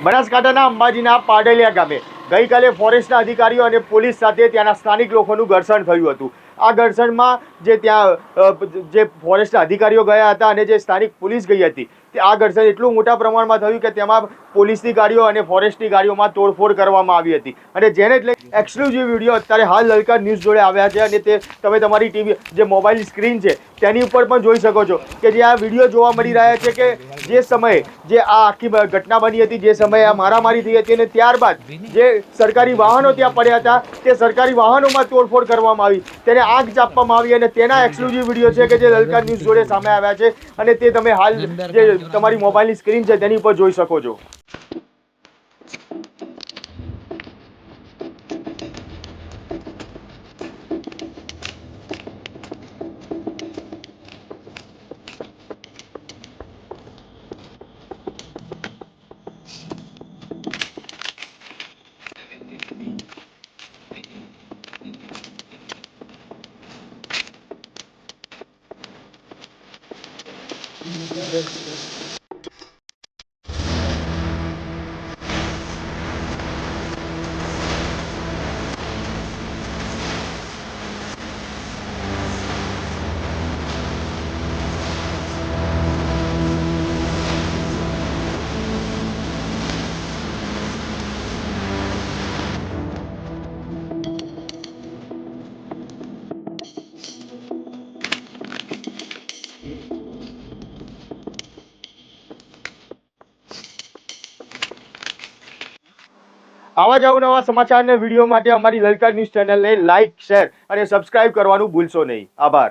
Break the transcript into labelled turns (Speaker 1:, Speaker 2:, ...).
Speaker 1: બનાસકાંઠાના અંબાજીના પાડલિયા ગામે ગઈકાલે ફોરેસ્ટના અધિકારીઓ અને પોલીસ સાથે ત્યાંના સ્થાનિક લોકોનું ઘર્ષણ થયું હતું. આ ઘર્ષણમાં જે ત્યાં જે ફોરેસ્ટના અધિકારીઓ ગયા હતા અને જે સ્થાનિક પોલીસ ગઈ હતી આ ઘર્ષણ એટલું મોટા પ્રમાણમાં થયું કે તેમાં પોલીસની ગાડીઓ અને ફોરેસ્ટની ગાડીઓમાં તોડફોડ કરવામાં આવી હતી. અને જેને એટલે એક્સક્લુઝિવ વીડિયો અત્યારે હાલ લલકાર ન્યૂઝ જોડે આવ્યા છે અને તે તમે તમારી ટીવી જે મોબાઈલ સ્ક્રીન છે, તેની ઉપર પણ જોઈ શકો છો કે જે આ વીડિયો જોવા મળી રહ્યા છે કે જે સમયે જે આ આખી ઘટના બની હતી, જે સમયે આ મારામારી થઈ હતી અને ત્યારબાદ જે સરકારી વાહનો ત્યાં પડ્યા હતા, તે સરકારી વાહનોમાં તોડફોડ કરવામાં આવી. તેને આગ ચાપવામાં આવી અને તેના એક્સક્લુઝિવ વીડિયો છે કે જે લલકાર ન્યૂઝ જોડે સામે આવ્યા છે અને તે તમે હાલ જે તમારી મોબાઈલની સ્ક્રીન છે તેની ઉપર જોઈ શકો છો. Thank mm -hmm. you. આવા જ અવનવા સમાચાર અને વીડિયો માટે અમારી લલકાર ન્યૂઝ ચેનલને લાઇક શેર અને સબસ્ક્રાઇબ કરવાનું ભૂલશો નહીં. આભાર.